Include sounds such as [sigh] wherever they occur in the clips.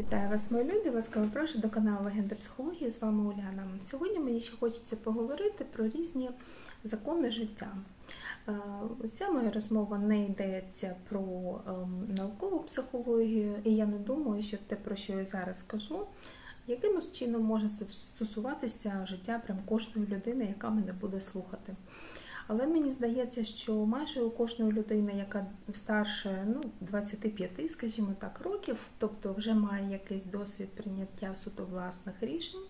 Вітаю вас, мої любі! Ласкаво прошу до каналу Легенда психології. З вами Уляна. Сьогодні мені ще хочеться поговорити про різні закони життя. Е, Ця моя розмова не йдеться про ем, наукову психологію, і я не думаю, що те, про що я зараз скажу, якимось чином може стосуватися життя прям кожної людини, яка мене буде слухати. Але мені здається, що майже у кожної людини, яка старше ну, 25, скажімо так, років, тобто вже має якийсь досвід прийняття суто власних рішень,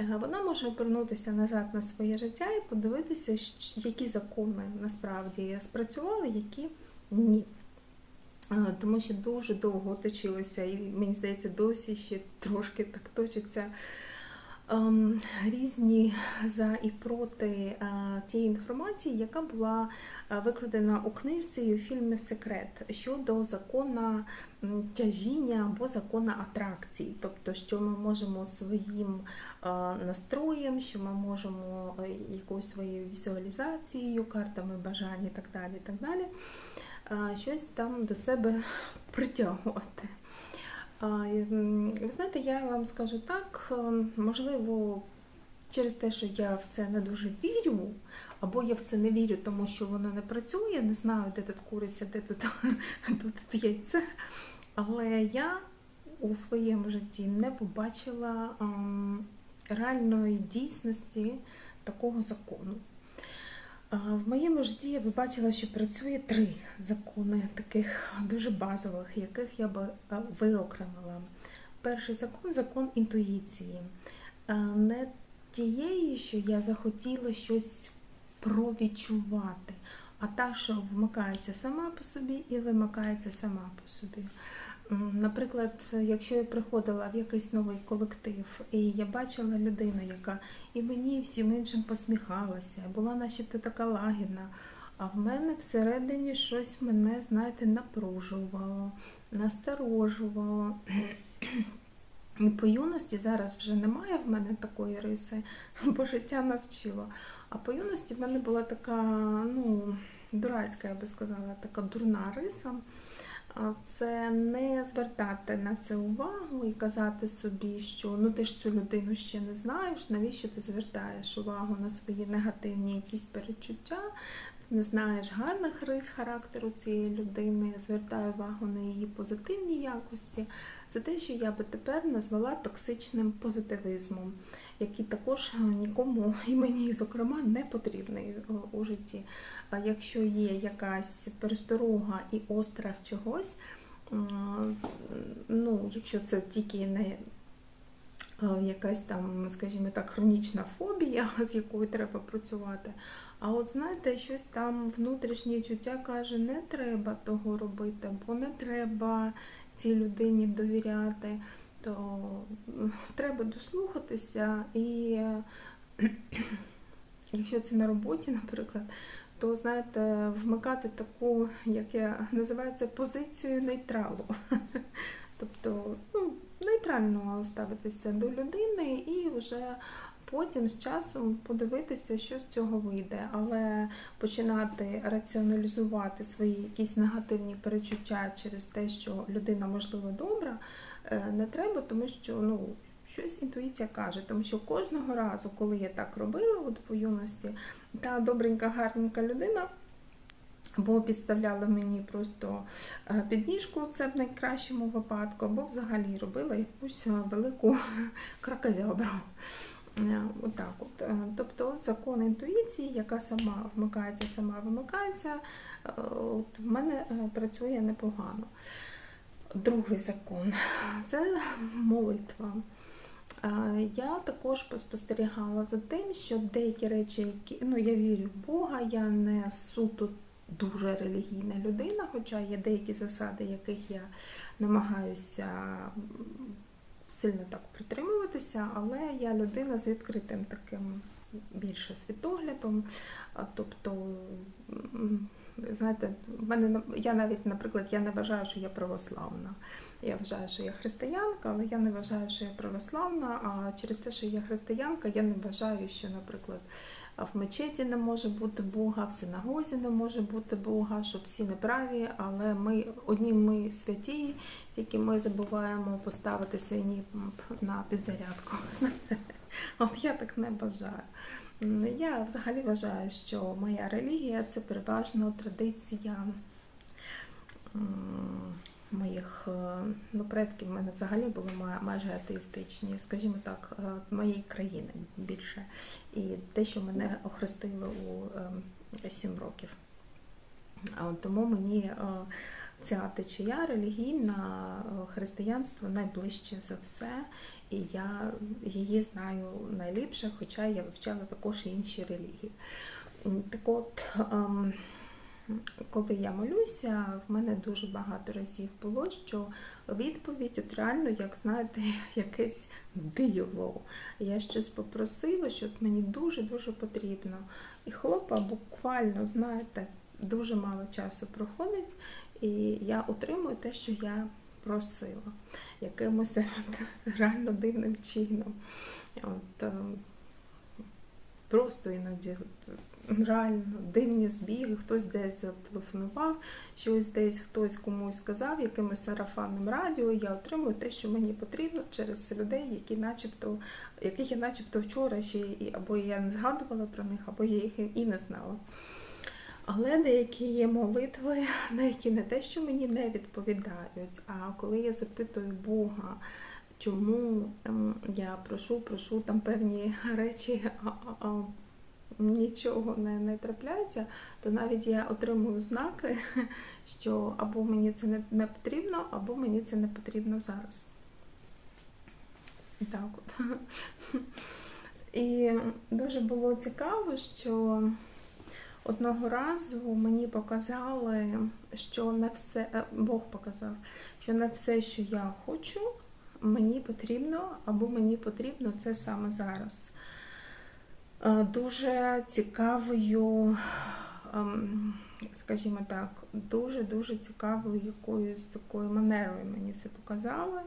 е, вона може обернутися назад на своє життя і подивитися, які закони насправді спрацювали, які ні. Е, Тому що дуже довго точилися, і мені здається, досі ще трошки так точиться різні за і проти е, тієї інформації, яка була е, викладена у книжці і у фільмі Секрет щодо закона тяжіння або закона атракції, тобто, що ми можемо своїм е, настроєм, що ми можемо якоюсь своєю візуалізацією, картами бажань і так далі, і так далі, щось там до себе [laughs] притягувати. Ви знаєте, я вам скажу так, ем, можливо, через те, що я в це не дуже вірю, або я в це не вірю, тому що воно не працює, не знаю, де тут куриця, де тут, [laughs] тут яйце. Але я у своєму житті не побачила реальної дійсності такого закону. В моєму житті я побачила, що працює три закони, таких дуже базових, яких я би виокремила. Перший закон закон інтуїції. Не тієї, що я захотіла щось провідчувати, а та, що вмикається сама по собі і вимикається сама по собі. Наприклад, якщо я приходила в якийсь новий колектив, і я бачила людину, яка і мені і всім іншим посміхалася, була начебто така лагідна. А в мене всередині щось мене, знаєте, напружувало, насторожувало. [clears throat] І по юності зараз вже немає в мене такої риси, [laughs] бо життя навчило. А по юності в мене була така, ну, дурацька, я би сказала, така дурна риса. Це не звертати на це увагу і казати собі, що ну ти ж цю людину ще не знаєш, навіщо ти звертаєш увагу на свої негативні якісь перечуття, ти не знаєш гарних рис характеру цієї людини, звертай увагу на її позитивні якості. Це те, що я би тепер назвала токсичним позитивізмом, який також нікому і мені, зокрема, не потрібний е, у житті. Якщо є якась пересторога і острах чогось, ну, якщо це тільки не е, якась там, скажімо так, хронічна фобія, [laughs] з якою треба працювати. А от знаєте, щось там внутрішнє чуття каже, не треба того робити, бо не треба цій людині довіряти, то треба дослухатися і [clears throat] якщо це на роботі, наприклад, то знаєте, вмикати таку, як я називаю це, позицію нейтралу. [laughs] Тобто ну, нейтрально ставитися до людини і вже потім з часом подивитися, що з цього вийде. Але починати раціоналізувати свої якісь негативні перечуття через те, що людина можливо добра, е, не треба, тому що ну. Щось інтуїція каже, тому що кожного разу, коли я так робила от по юності, та добренька, гарненька людина, або підставляла мені просто е, підніжку, це в найкращому випадку, або взагалі робила якусь е, велику [laughs] кракозябру. Е, Отак от. Тобто закон інтуїції, яка сама вмикається, сама вимикається, от в мене працює непогано. Другий закон це молитва. Я також поспостерігала за тим, що деякі речі, які ну я вірю в Бога, я не суто дуже релігійна людина, хоча є деякі засади, яких я намагаюся сильно так притримуватися, але я людина з відкритим таким більше світоглядом. Тобто, знаєте, в мене я навіть, наприклад, я не вважаю, що я православна. Я вважаю, що я християнка, але я не вважаю, що я православна. А через те, що я християнка, я не вважаю, що, наприклад, в мечеті не може бути Бога, в синагозі не може бути Бога, щоб всі неправі, але ми одні ми святі, тільки ми забуваємо поставити свині на підзарядку. [laughs] От я так не бажаю. Я взагалі вважаю, що моя релігія це переважно традиція моїх е, ну, предків. в мене взагалі були майже атеїстичні, скажімо так, е, моєї країни більше. І те, що мене охрестили у е, 7 років. А от тому мені е, ця течія релігійна християнство найближче за все, і я її знаю найліпше, хоча я вивчала також і інші релігії. Так от, ем, коли я молюся, в мене дуже багато разів було, що відповідь от реально, як знаєте, [laughs] якесь диво. Я щось попросила, що мені дуже-дуже потрібно. І хлопа буквально, знаєте, дуже мало часу проходить, і я отримую те, що я просила, якимось [laughs] реально дивним чином. От, е, просто іноді реально дивні збіги, хтось десь зателефонував, щось десь хтось комусь сказав, якимось сарафанним радіо, я отримую те, що мені потрібно через людей, які начебто, яких я начебто вчора ще або я не згадувала про них, або я їх і не знала. Але деякі є молитви, на які не те, що мені не відповідають, а коли я запитую Бога, чому я прошу, прошу там певні речі, а, а, а нічого не, не трапляється, то навіть я отримую знаки, [laughs] що або мені це не, не потрібно, або мені це не потрібно зараз. Так от. [laughs] І дуже було цікаво, що одного разу мені показали, що на все, е, Бог показав, що на все, що я хочу, мені потрібно, або мені потрібно це саме зараз. Е, Дуже цікавою, ем, скажімо так, дуже-дуже цікавою якоюсь такою манерою мені це показали.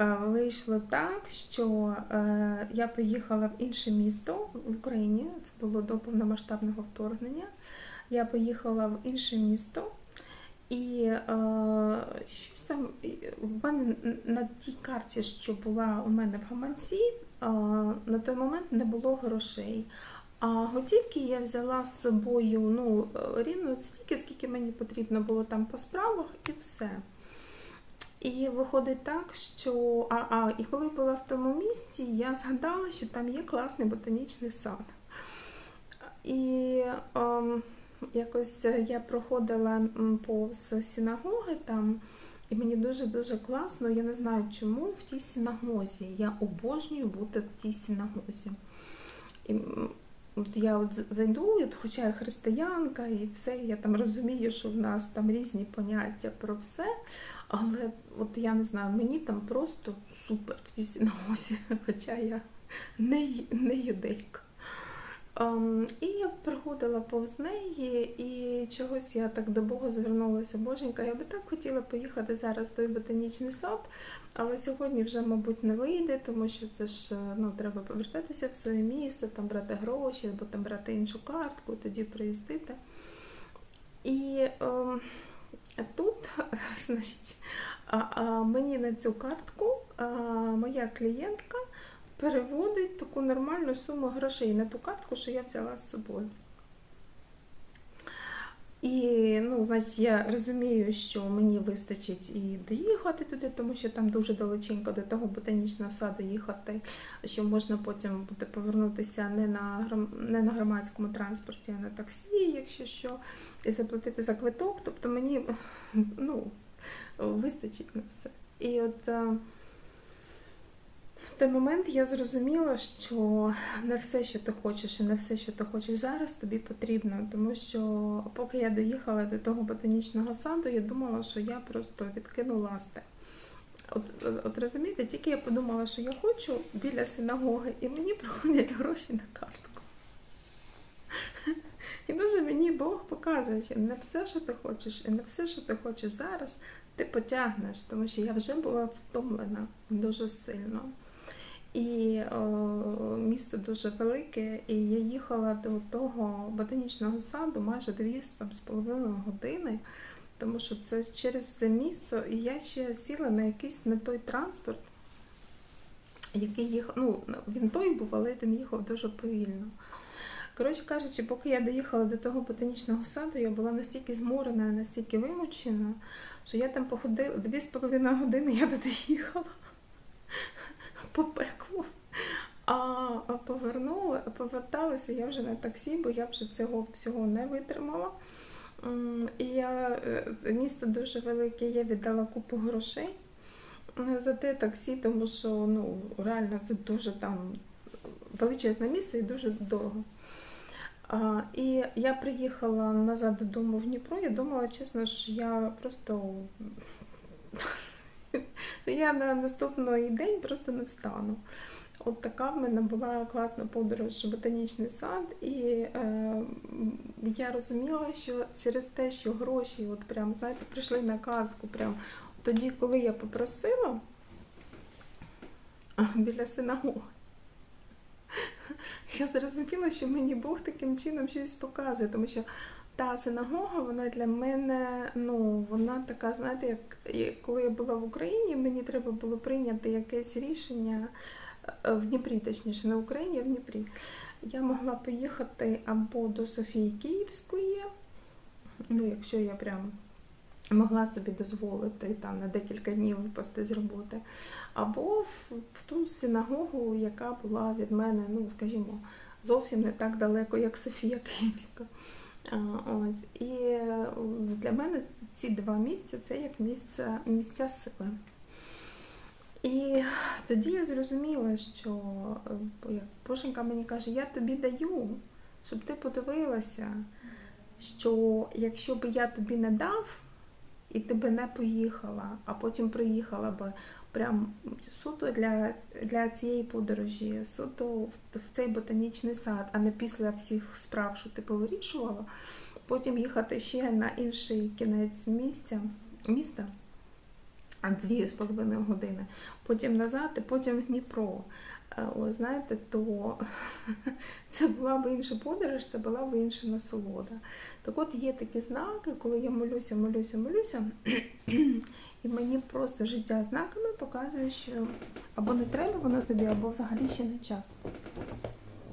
Е, Вийшло так, що е, я поїхала в інше місто в Україні. Це було до повномасштабного вторгнення. Я поїхала в інше місто, і е, щось там в мене на тій карті, що була у мене в гаманці, е, на той момент не було грошей. А готівки я взяла з собою ну, е, рівно стільки, скільки мені потрібно було там по справах, і все. І виходить так, що а, а, і коли була в тому місці, я згадала, що там є класний ботанічний сад. І ем, якось я проходила повз синагоги там, і мені дуже-дуже класно, я не знаю чому, в тій синагозі. Я обожнюю бути в тій синагозі. І от я от зайду, от, хоча я християнка, і все, я там розумію, що в нас там різні поняття про все. Але от я не знаю, мені там просто супер в тій синагозі, [laughs] хоча я не, не юдейка. Ем, і я проходила повз неї, і чогось я так до Бога звернулася. Боженька, я би так хотіла поїхати зараз в той ботанічний сад, але сьогодні вже, мабуть, не вийде, тому що це ж е, ну, треба повертатися в своє місто, там брати гроші, або там брати іншу картку, тоді приїздити. І ем, тут, [laughs] значить, а, а мені на цю картку а, моя клієнтка переводить таку нормальну суму грошей на ту картку, що я взяла з собою. І ну, значить, я розумію, що мені вистачить і доїхати туди, тому що там дуже далеченько до того ботанічного саду їхати, що можна потім буде повернутися не на, не на громадському транспорті, а на таксі, якщо що, і заплатити за квиток. Тобто мені ну, вистачить на все. І от е, той момент я зрозуміла, що не все, що ти хочеш, і не все, що ти хочеш зараз, тобі потрібно. Тому що поки я доїхала до того ботанічного саду, я думала, що я просто відкину ласти. От, от, от розумієте, тільки я подумала, що я хочу біля синагоги, і мені приходять гроші на картку. І дуже мені Бог показує, що не все, що ти хочеш, і не все, що ти хочеш зараз, ти потягнеш, тому що я вже була втомлена дуже сильно. І о, місто дуже велике, і я їхала до того ботанічного саду майже дві там, з половиною години, тому що це через це місто, і я ще сіла на якийсь не той транспорт, який їхав. Ну, він той був, але він їхав дуже повільно. Коротше кажучи, поки я доїхала до того ботанічного саду, я була настільки зморена, настільки вимучена, що я там походила дві з половиною години, я туди їхала по пеклу. А повернула, поверталася я вже на таксі, бо я вже цього всього не витримала. І я е, місто дуже велике, я віддала купу грошей за те таксі, тому що ну, реально це дуже там величезне місце і дуже дорого. А, І я приїхала назад додому в Дніпро. Я думала, чесно, що я просто [laughs] я на наступний день просто не встану. От така в мене була класна подорож в ботанічний сад, і е, я розуміла, що через те, що гроші от прям, знаєте, прийшли на картку, прям тоді, коли я попросила біля синагоги, я зрозуміла, що мені Бог таким чином щось показує, тому що та синагога, вона для мене, ну, вона така, знаєте, як коли я була в Україні, мені треба було прийняти якесь рішення е, в Дніпрі, точніше, не в Україні, а в Дніпрі. Я могла поїхати або до Софії Київської, ну, якщо я прям могла собі дозволити там на декілька днів випасти з роботи, або в, в ту синагогу, яка була від мене, ну, скажімо, зовсім не так далеко, як Софія Київська. Ось. І для мене ці два місця це як місця, місця сили. І тоді я зрозуміла, що як Боженька мені каже, я тобі даю, щоб ти подивилася, що якщо б я тобі не дав, і ти би не поїхала, а потім приїхала би прям суто для для цієї подорожі, суто в, в цей ботанічний сад, а не після всіх справ, що ти повирішувала, потім їхати ще на інший кінець місця, міста, а дві з половиною години, потім назад, і потім в Дніпро. О, знаєте, то [laughs] це була б інша подорож, це була б інша насолода. Так от є такі знаки, коли я молюся, молюся, молюся, [clears throat] і мені просто життя знаками показує, що або не треба воно тобі, або взагалі ще не час.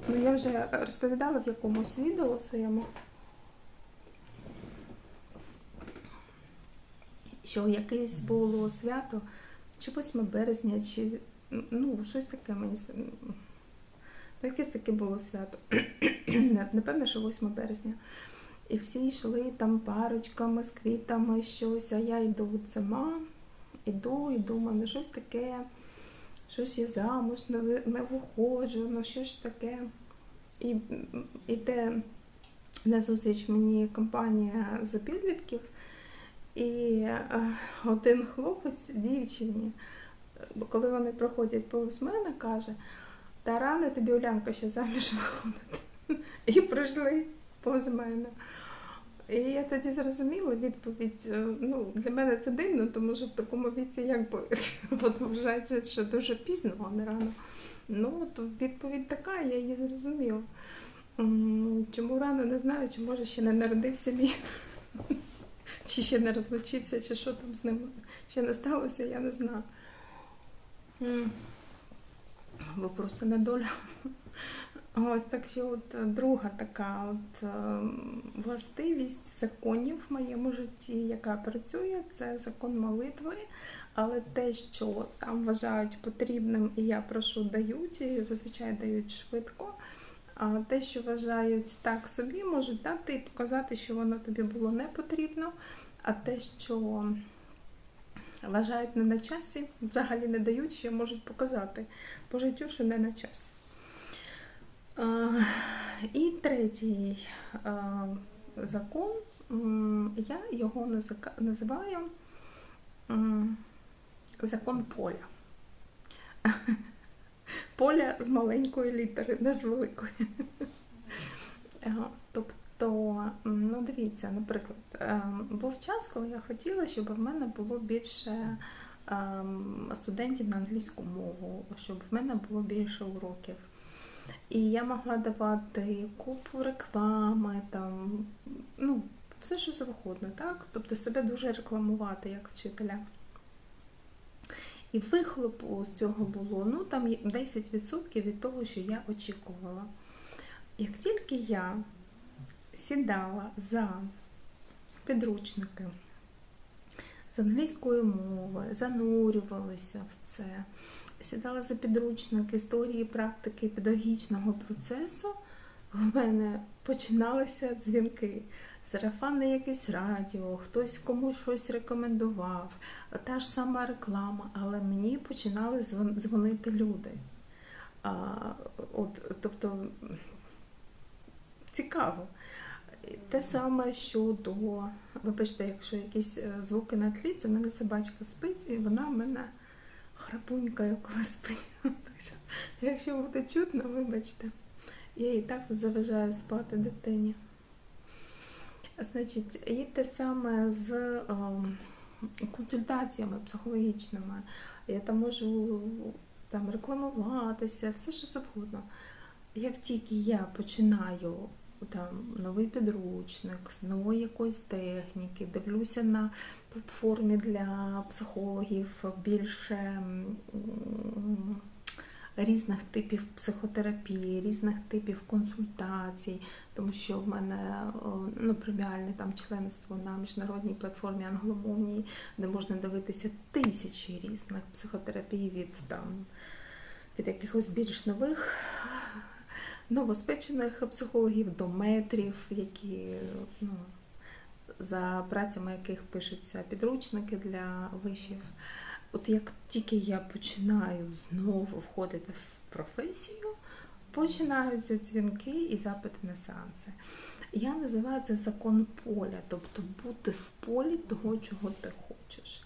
Ну, я вже розповідала в якомусь відео своєму, що якесь було свято, чи 8 березня, чи ну, щось таке мені. Ну, якесь таке було свято. Напевно, що 8 березня. І всі йшли там парочками з квітами щось, а я йду сама, іду і думаю, ну щось таке, щось я замуж не, не виходжу, ну що ж таке. І йде назустріч мені компанія за підлітків, і е, один хлопець дівчині, коли вони проходять повз мене, каже, та рано тобі Улянка ще заміж виходити. І прийшли повз мене. І я тоді зрозуміла відповідь. Е, ну, Для мене це дивно, тому що в такому віці якби [laughs] вважається, що дуже пізно, а не рано. Ну, то відповідь така, я її зрозуміла. Чому рано не знаю, чи може ще не народився мій, [laughs] чи ще не розлучився, чи що там з ним ще не сталося, я не знаю. Бо просто недоля. [laughs] Ось так що от е, друга така от е, властивість законів в моєму житті, яка працює, це закон молитви. Але те, що там вважають потрібним, і я прошу дають, і зазвичай дають швидко. А те, що вважають так собі, можуть дати і показати, що воно тобі було не потрібно. А те, що вважають не на часі, взагалі не дають, що можуть показати по життю, що не на часі. І третій закон, я його називаю закон поля. [laughs] Поля з маленької літери, не з великої. [laughs] Тобто дивіться, наприклад, ем, був час, коли я хотіла, щоб в мене було більше ем, студентів на англійську мову, щоб в мене було більше уроків. І я могла давати купу реклами, там, ну, все, що завгодно, так? Тобто себе дуже рекламувати як вчителя. І вихлопу з цього було ну, там 10% від того, що я очікувала. Як тільки я сідала за підручники з англійської мови, занурювалася в це, сідала за підручник історії, практики педагогічного процесу, в мене починалися дзвінки. Сарафанне якесь радіо, хтось комусь щось рекомендував, та ж сама реклама, але мені починали дзвонити люди. А, от, тобто цікаво. Те саме щодо, вибачте, якщо якісь е, звуки на тлі, це мене собачка спить, і вона в мене храпунькає, коли спить. [laughs] Що, якщо буде чутно, вибачте. Я і так тут заважаю спати дитині. Значить, і те саме з ем, консультаціями психологічними. Я там можу там рекламуватися, все що завгодно. Як тільки я починаю там новий підручник з нової якоїсь техніки, дивлюся на платформі для психологів більше різних типів психотерапії, різних типів консультацій, тому що в мене ну, преміальне там членство на міжнародній платформі англомовній, де можна дивитися тисячі різних психотерапій від там від якихось більш нових новоспечених психологів до метрів, які ну, за працями яких пишуться підручники для вишів. От як тільки я починаю знову входити в професію, починаються дзвінки і запити на сеанси. Я називаю це закон поля, тобто бути в полі того, чого ти хочеш.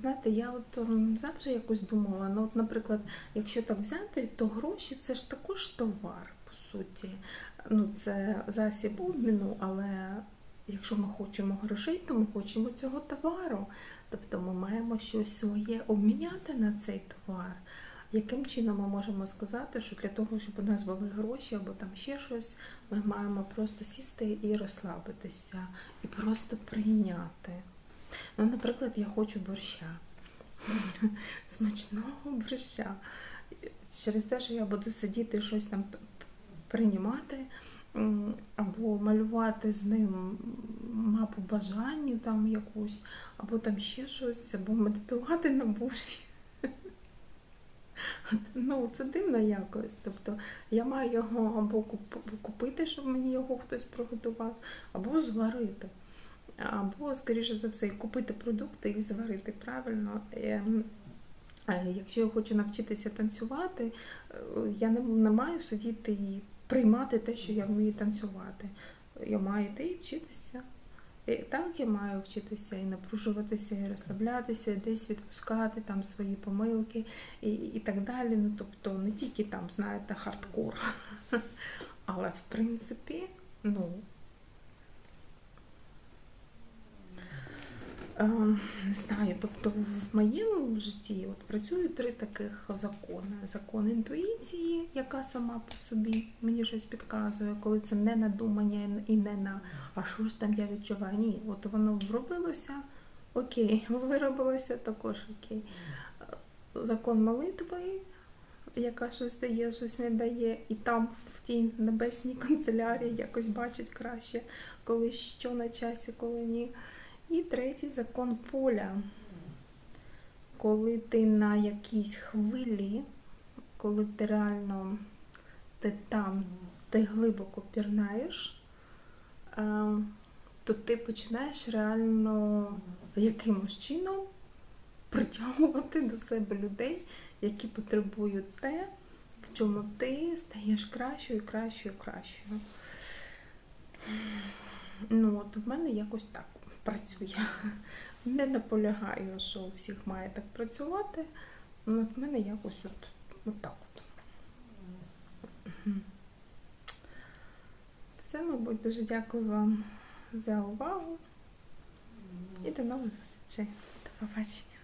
Знаєте, я от ем, завжди якось думала, ну, от, наприклад, якщо так взяти, то гроші це ж також товар, по суті. Ну, це засіб обміну, але якщо ми хочемо грошей, то ми хочемо цього товару. Тобто ми маємо щось своє обміняти на цей товар. Яким чином ми можемо сказати, що для того, щоб у нас були гроші або там ще щось, ми маємо просто сісти і розслабитися, і просто прийняти. Ну, наприклад, я хочу борща. [laughs] Смачного борща. Через те, що я буду сидіти щось там приймати, або малювати з ним мапу бажань там якусь, або там ще щось, або медитувати на борщ. [laughs] Ну, це дивно якось. Тобто я маю його або купити, щоб мені його хтось приготував, або зварити. Або, скоріше за все, купити продукти і зварити правильно. Ем, Якщо я хочу навчитися танцювати, е, я не, не маю сидіти і приймати те, що я вмію танцювати. Я маю йти і вчитися. І так я маю вчитися і напружуватися, і розслаблятися, і десь відпускати там свої помилки і, і так далі. Ну, тобто не тільки там, знаєте, хардкор. [laughs] Але в принципі, ну. Не знаю, тобто в моєму житті от працюють три таких закони: закон інтуїції, яка сама по собі мені щось підказує, коли це не надумання і не на а що ж там я відчуваю. Ні, от воно вробилося, окей, [laughs] виробилося також окей. Закон молитви, яка щось дає, щось не дає, і там в тій небесній канцелярії якось бачить краще, коли що на часі, коли ні. І третій закон поля. Коли ти на якійсь хвилі, коли ти реально ти там, ти глибоко пірнаєш, е, то ти починаєш реально якимось чином притягувати до себе людей, які потребують те, в чому ти стаєш кращою, кращою, кращою. Ну, от в мене якось так працює. Не наполягаю, що у всіх має так працювати. Ну, от в мене якось от, от так от. Все мабуть. Дуже дякую вам за увагу і до нових зустрічей. До побачення.